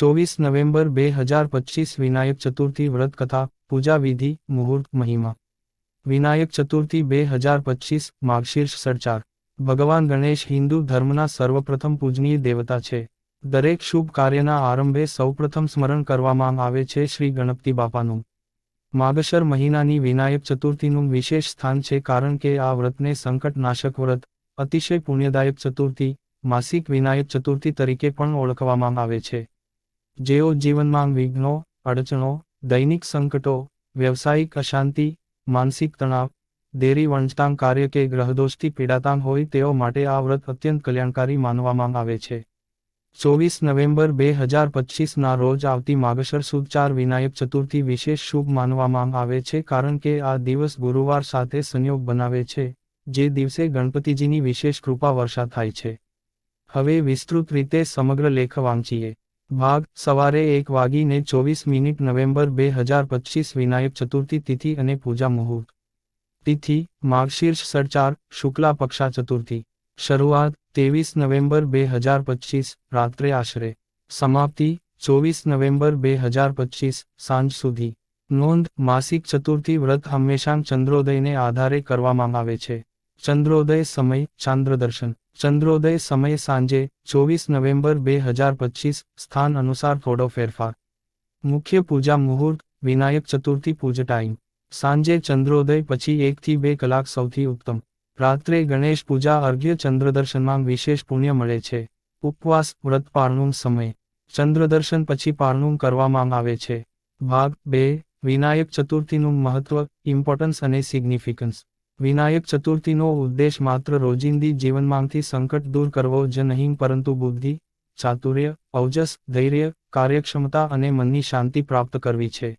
ચોવીસ નવેમ્બર બે હજાર પચીસ વિનાયક ચતુર્થી વ્રત કથા, પૂજા વિધિ, મુહૂર્ત, મહિમા. વિનાયક ચતુર્થી બે હજાર પચીસ માર્ગશીર્ષ સરચાર. ભગવાન ગણેશ હિન્દુ ધર્મના સર્વપ્રથમ પૂજનીય દેવતા છે. દરેક શુભ કાર્યના આરંભે સૌપ્રથમ સ્મરણ કરવામાં આવે છે શ્રી ગણપતિ બાપાનું. માગશર મહિનાની વિનાયક ચતુર્થીનું વિશેષ સ્થાન છે કારણ કે આ વ્રતને સંકટનાશક વ્રત, અતિશય પુણ્યદાયક ચતુર્થી, માસિક વિનાયક ચતુર્થી તરીકે પણ ઓળખવામાં આવે છે. જેઓ જીવનમાં વિઘ્નો, અડચણો, દૈનિક સંકટો, વ્યવસાયિક અશાંતિ, માનસિક તણાવ, દેરી વંચતાંગ કાર્ય કે ગ્રહદોષથી પીડાતાંગ હોય તેઓ માટે આ વ્રત અત્યંત કલ્યાણકારી માનવામાં આવે છે. ચોવીસ નવેમ્બર બે હજાર પચીસના રોજ આવતી માગસર સુદ ચાર વિનાયક ચતુર્થી વિશેષ શુભ માનવામાં આવે છે કારણ કે આ દિવસ ગુરુવાર સાથે સંયોગ બનાવે છે, જે દિવસે ગણપતિજીની વિશેષ કૃપા વર્ષા થાય છે. હવે વિસ્તૃત રીતે સમગ્ર લેખ વાંચીએ. ભાગ સવારે એક વાગીને ચોવીસ મિનિટ નવેમ્બર બે હજાર પચીસ વિનાયક ચતુર્થી તિથિ અને પૂજા મુહૂર્ત. તિથિ, માર્ગશીર્ષ સરચાર શુક્લા પક્ષા ચતુર્થી. શરૂઆત, ત્રેવીસ નવેમ્બર બે હજાર પચીસ, રાત્રે આશરે. સમાપ્તિ, ચોવીસ નવેમ્બર બે હજાર પચીસ, સાંજ સુધી. નોંધ, માસિક ચતુર્થી વ્રત હંમેશા ચંદ્રોદયને આધારે કરવામાં આવે છે. ચંદ્રોદય સમય ચાંદ્ર દર્શન ચંદ્રોદય સમય સાંજે ચોવીસ નવેમ્બર બે હજાર પચીસ સ્થાન અનુસાર થોડો ફેરફાર. મુખ્ય પૂજા મુહૂર્ત, વિનાયક ચતુર્થી પૂજ ટાઈમ સાંજે ચંદ્રોદય પછી એકથી બે કલાક સૌથી ઉત્તમ. રાત્રે ગણેશ પૂજા અર્ઘ્ય ચંદ્રદર્શનમાં વિશેષ પુણ્ય મળે છે. ઉપવાસ, વ્રત પારણું સમય. ચંદ્રદર્શન પછી પારણું કરવામાં આવે છે. ભાગ બે, વિનાયક ચતુર્થીનું મહત્વ ઇમ્પોર્ટન્સ અને સિગ્નિફિકન્સ વિનાયક ચતુર્થીનો ઉદ્દેશ માત્ર રોજિંદી જીવનમાંથી સંકટ દૂર કરવો જ નહીં, પરંતુ બુદ્ધિ, ચાતુર્ય, ઔજસ, ધૈર્ય, કાર્યક્ષમતા અને મનની શાંતિ પ્રાપ્ત કરવી છે.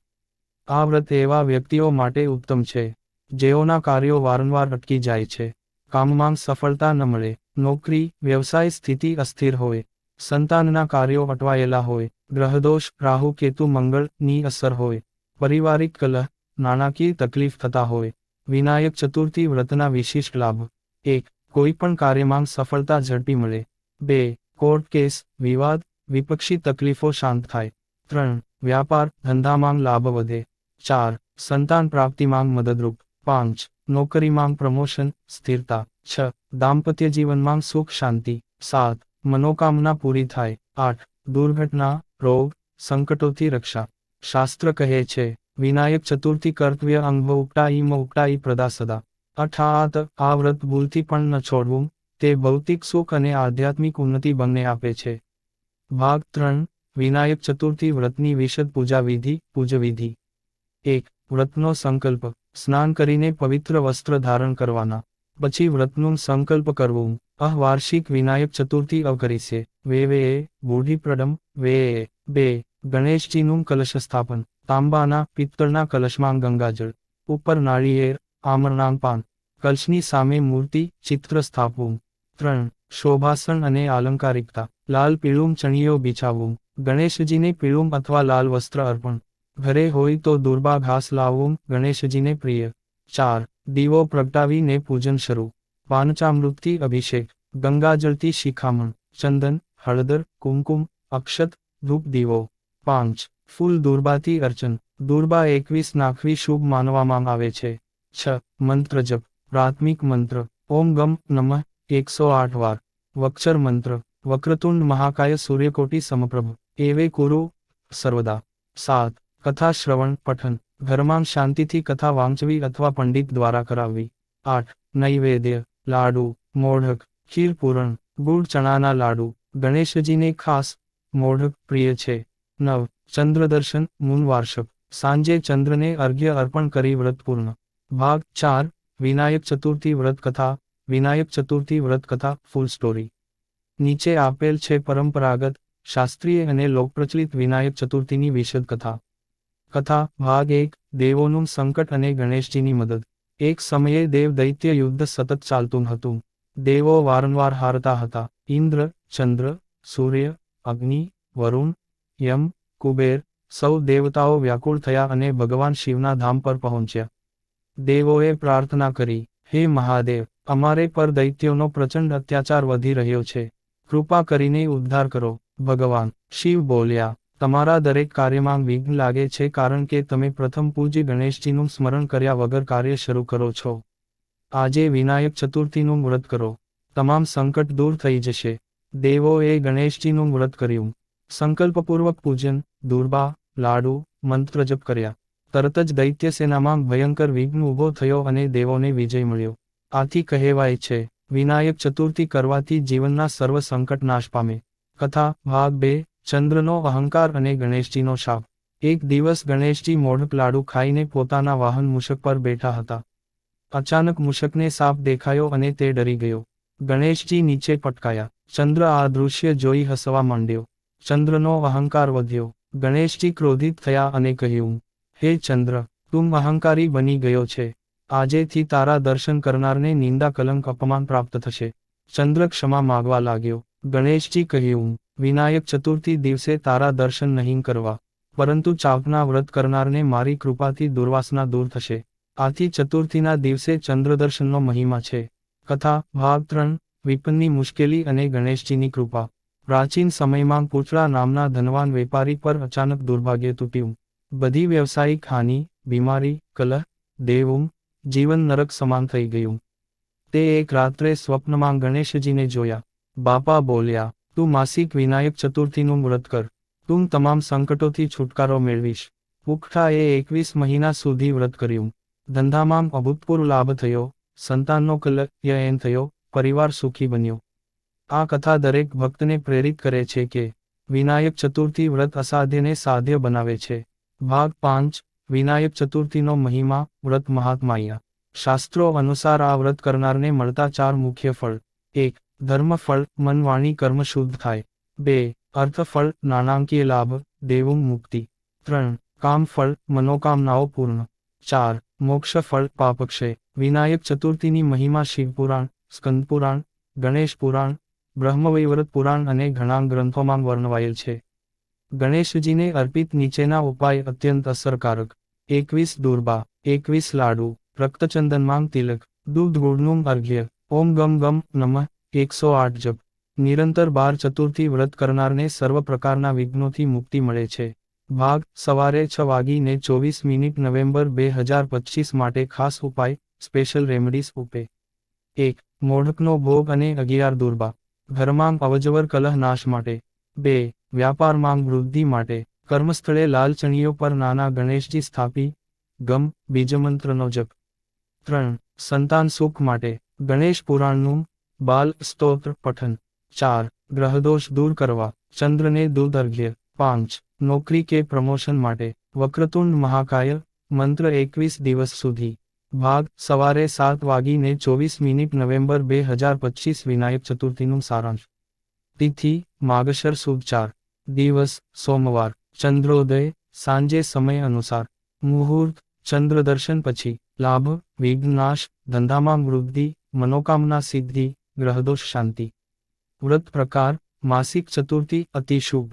આ વ્રત એવા વ્યક્તિઓ માટે ઉત્તમ છે, જેઓના કાર્યો વારંવાર અટકી જાય છે. કામમાં સફળતા ન મળે, નોકરી, વ્યવસાય સ્થિતિ અસ્થિર હોય, સંતાનના કાર્યો અટવાયેલા હોય, ગ્રહદોષ, રાહુ, કેતુ, મંગળની અસર હોય, પારિવારિક કલહ, નાણાકીય તકલીફ થતા હોય વિનાયક ચતુર્થી વ્રતના વિશિષ્ટ લાભ. એક કોઈપણ કાર્યમાં સફળતા ઝડપી મળે. બે, કોર્ટ કેસ, વિવાદ, વિપક્ષી તકલીફો શાંત થાય. ત્રણ, વ્યાપાર, ધંધામાં લાભ વધે. ચાર, સંતાન પ્રાપ્તિમાં મદદરૂપ. પાંચ, નોકરીમાં પ્રમોશન, સ્થિરતા. છ, દાંપત્ય જીવનમાં સુખ, શાંતિ. સાત, મનોકામના પૂરી થાય. આઠ, દુર્ઘટના, રોગ, સંકટોથી રક્ષા. શાસ્ત્ર કહે છે વિનાયક ચતુર્થી કર્તવ્ય અંગ ઉપટાઈ ઉપટાઈ પ્રદા સદા. અઠાત આ વ્રત ભૂલથી પણ ન છોડવું, તે ભૌતિક સુખ અને આધ્યાત્મિક ઉન્નતિ બંને આપે છે. ભાગ ત્રણ, વિનાયક ચતુર્થી વ્રતની વિશદ પૂજા વિધિ પૂજવિધિ. એક, વ્રતનો સંકલ્પ, સ્નાન કરીને પવિત્ર વસ્ત્ર ધારણ કરવાના. પછી વ્રતનું સંકલ્પ કરવું. અહ, વાર્ષિક વિનાયક ચતુર્થી અવકરીશે વે વે બુઢી વે બે, ગણેશજીનું કલશ સ્થાપન. તાંબાના પિત્તળના કલશમાં ગંગાજળ, ઉપર નાળિયેર આમરણાંગ પાન, કલશની સામે મૂર્તિ, ચિત્ર સ્થાપવું. ત્રણ શોભાસન અને આલંકારિકતા લાલ પીળું ચણિયો બિછાવવું. ગણેશજીને પીળું અથવા લાલ વસ્ત્ર અર્પણ. ઘરે હોય તો દુર્બા ઘાસ લાવવું ગણેશજીને પ્રિય. ચાર, દીવો પ્રગટાવીને પૂજન શરૂ. પાનચામૃતથી અભિષેક. ગંગાજળથી શિખામણ. ચંદન, હળદર, કુમકુમ, અક્ષત, ધૂપ દીવો. પાંચ ફૂલ દુર્બાથી અર્ચન. દુર્બા એકવીસ નાખવી શુભ માનવામાં આવે છે. છ, મંત્ર જપ. પ્રાથમિક મંત્ર. ઓમ ગમ નમઃ. એકસો આઠ વાર. વક્ષર મંત્ર. વક્રતુંડ મહાકાય સૂર્યકોટી સમપ્રભ. એવે કુરુ સર્વદા. સાત, કથા શ્રવણ, પઠન. ઘરમાં શાંતિથી કથા વાંચવી અથવા પંડિત દ્વારા કરાવવી. આઠ, નૈવેદ્ય. લાડુ. મોઢક. ખીરપૂરણ ગુડ ચણાના લાડુ. ગણેશજીને ખાસ મોઢક પ્રિય છે. નવ ચંદ્રદર્શન, મૂનવાર્ષક. સાંજે ચંદ્રને અર્ઘ્ય અર્પણ કરી વ્રત ભાગ ચાર, વિનાયક ચતુર્થી વ્રત કથા વિનાયક ચતુર્થી વ્રત ફૂલ સ્ટોરી. નીચે આપેલ છે પરંપરાગત, શાસ્ત્રીય અને લોકપ્રચલિત વિનાયક ચતુર્થીની વિશદ કથા કથા, ભાગ એક, દેવોનું સંકટ અને ગણેશજીની મદદ. એક સમયે દેવ દૈત્ય યુદ્ધ સતત ચાલતું હતું. દેવો વારંવાર હારતા હતા. ઇન્દ્ર, ચંદ્ર, સૂર્ય, અગ્નિ, વરુણ, યમ કુબેર સૌ દેવતાઓ વ્યાકુળ થયા અને ભગવાન શિવના ધામ પર પહોંચ્યા. દેવોએ પ્રાર્થના કરી, હે મહાદેવ, અમારે પર દૈત્યોનો પ્રચંડ અત્યાચાર વધી રહ્યો છે. કૃપા કરીને ઉદ્ધાર કરો. ભગવાન શિવ બોલ્યા, તમારા દરેક કાર્યમાં વિઘ્ન લાગે છે કારણ કે તમે પ્રથમ પૂજ્ય ગણેશજીનું સ્મરણ કર્યા વગર કાર્ય શરૂ કરો છો. આજે વિનાયક ચતુર્થીનું વ્રત કરો. તમામ સંકટ દૂર થઈ જશે. દેવોએ ગણેશજીનું વ્રત કર્યું. સંકલ્પપૂર્વક પૂજન, દુર્બા, લાડુ, મંત્ર જપ કર્યા. તરત જ દૈત્ય સેનામાં ભયંકર વિઘ્ન ઊભો થયો અને દેવોને વિજય મળ્યો. આથી કહેવાય છે, વિનાયક ચતુર્થી કરવાથી જીવનના સર્વ સંકટ નાશ પામે. કથા, ભાગ બે, ચંદ્રનો અહંકાર અને ગણેશજીનો શાપ. એક દિવસ ગણેશજી મોઢક લાડુ ખાઈને પોતાના વાહન મુશક પર બેઠા હતા. અચાનક મુશકને સાપ દેખાયો અને તે ડરી ગયો. ગણેશજી નીચે પટકાયા. ચંદ્ર આ દૃશ્ય જોઈ હસવા માંડ્યો. ચંદ્રનો અહંકાર વધ્યો. ગણેશજી ક્રોધિત થયા અને કહ્યું, હે ચંદ્ર, તું અહંકારી બની ગયો છે. આજેથી તારા દર્શન કરનારને નિંદા કલંક અપમાન પ્રાપ્ત થશે. ચંદ્ર ક્ષમા માગવા લાગ્યો. ગણેશજી કહ્યું, વિનાયક ચતુર્થી દિવસે તારા દર્શન નહીં કરવા, પરંતુ ચાપના વ્રત કરનારને મારી કૃપાથી દુર્વાસના દૂર થશે. આથી ચતુર્થીના દિવસે ચંદ્રદર્શનનો મહિમા છે. કથા, ભાગ ત્રણ, વિપનની મુશ્કેલી અને ગણેશજીની કૃપા. પ્રાચીન સમયમાં પૂતળા નામના ધનવાન વેપારી પર અચાનક દુર્ભાગ્ય તૂટ્યું. બધી વ્યવસાયિક હાનિ, બીમારી, કલહ દેવું જીવન નરક સમાન થઈ ગયું. તે એક રાત્રે સ્વપ્નમાં ગણેશજીને જોયા. બાપા બોલ્યા, તું માસિક વિનાયક ચતુર્થીનું વ્રત કર. તું તમામ સંકટોથી છુટકારો મેળવીશ. પુખ્ઠાએ એકવીસ મહિના સુધી વ્રત કર્યું. ધંધામાં અભૂતપૂર્વ લાભ થયો. સંતાનનો કલ્યાણ થયો. પરિવાર સુખી બન્યો. આ કથા દરેક ભક્તને પ્રેરિત કરે છે કે વિનાયક ચતુર્થી વ્રત અસાધ્યને સાધ્ય બનાવે છે. ભાગ પાંચ, વિનાયક ચતુર્થીનો મહિમા, વ્રત મહાત્માય. શાસ્ત્રો અનુસાર આ વ્રત કરનારને મળતા ચાર મુખ્ય ફળ. એક, ધર્મફળ, મનવાણી કર્મ શુદ્ધ થાય. બે અર્થ ફળ નાણાંકીય લાભ, દેવું મુક્તિ. ત્રણ કામ ફળ મનોકામનાઓ પૂર્ણ. ચાર મોક્ષ ફળ પાપક્ષય વિનાયક ચતુર્થીની મહિમા શિવપુરાણ, સ્કંદપુરાણ ગણેશ પુરાણ બ્રહ્મવૈવરત પુરાણ અને ઘણા ગ્રંથોમાં વર્ણવાયેલ છે. ગણેશજીને અર્પિત નીચેના ઉપાય અત્યંત અસરકારક. એકવીસ દુર્બા, એકવીસ લાડુ રક્તચંદનમાં તિલક, દૂધ ગુળનું અર્ઘ્ય, ઓમ ગમ ગમ નમઃ, એકસો આઠ જપ. નિરંતર બાર ચતુર્થી વ્રત કરનારને સર્વ પ્રકારના વિઘ્નોથી મુક્તિ મળે છે. ભાગ, સવારે છ વાગીને ચોવીસ મિનિટ નવેમ્બર બે હજાર પચીસ માટે ખાસ ઉપાય, સ્પેશિયલ રેમેડીઝ ઉપે. એક, મોઢકનો ભોગ અને અગિયાર દુર્બા. ઘરમાં અવજવર કલહ નાશ માટે. બે વ્યાપારમાં વૃદ્ધિ માટે. કર્મસ્થળે લાલ ચણીઓ પર નાના ગણેશજી સ્થાપી. ગમ, બીજમંત્રનો જપ. ત્રણ, સંતાન સુખ માટે. ગણેશ પુરાણનું બાલ સ્તોત્ર પઠન. ચાર, ગ્રહદોષ દૂર કરવા. ચંદ્રને દૂધ અર્ઘ્ય પાંચ, નોકરી કે પ્રમોશન માટે. વક્રતુંડ મહાકાય. મંત્ર એકવીસ દિવસ સુધી. ભાગ સવારે સાત વાગીને ચોવીસ મિનિટ નવેમ્બર બે હજાર પચીસ વિનાયક ચતુર્થીનું સારાંશ. તિથિ, માગશર સુદ ચાર. દિવસ, સોમવાર. ચંદ્રોદય, સાંજે સમય અનુસાર. મુહૂર્ત ચંદ્ર દર્શન પછી. લાભ વિઘ્નાશ ધંધામાં વૃદ્ધિ, મનોકામના સિદ્ધિ, ગ્રહદોષ શાંતિ. વ્રત પ્રકાર, માસિક ચતુર્થી અતિ શુભ.